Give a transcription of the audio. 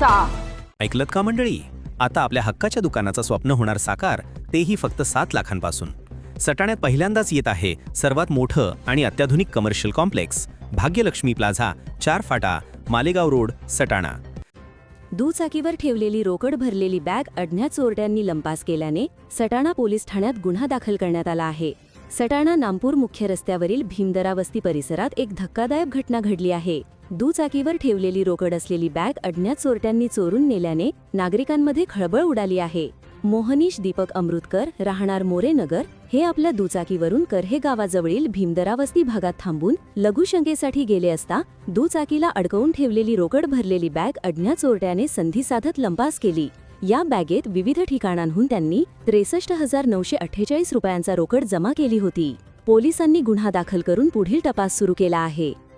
करायचा ऐकलत का मंडळी? आता आपल्या हक्काच्या दुकानाचं स्वप्न होणार साकार तेही फक्त सात लाखांपासून. सटाण्यात पहिल्यांदाच येत आहे सर्वात मोठं आणि अत्याधुनिक कमर्शियल कॉम्प्लेक्स भाग्यलक्ष्मी प्लाझा चार फाटा मालेगाव रोड सटाणा. दुचाकीवर ठेवलेली रोकड भरलेली बॅग अज्ञात चोरट्यांनी लंपास केल्याने सटाणा पोलीस ठाण्यात गुन्हा दाखल करण्यात आला आहे. सटाणा नामपूर मुख्य रस्त्यावरील भीमदरा वस्ती परिसरात एक धक्कादायक घटना घडली आहे. दुचाकीवर ठेवलेली रोकड असलेली बॅग अज्ञात चोरट्यांनी चोरून नेल्याने नागरिकांमध्ये खळबळ उडाली आहे. मोहनीश दीपक अमृतकर राहणार मोरेनगर हे आपल्या दुचाकीवरून करहे गावाजवळील भीमदरावस्ती भागात थांबून लघुशंकेसाठी गेले असता दुचाकीला अडकवून ठेवलेली रोकड भरलेली बॅग अज्ञात चोरट्याने संधी साधत लंपास केली. या बॅगेत विविध ठिकाणांहून त्यांनी त्रेसष्ट हजार नऊशे अठ्ठेचाळीस रुपयांचा रोकड जमा केली होती. पोलिसांनी गुन्हा दाखल करून पुढील तपास सुरू केला आहे.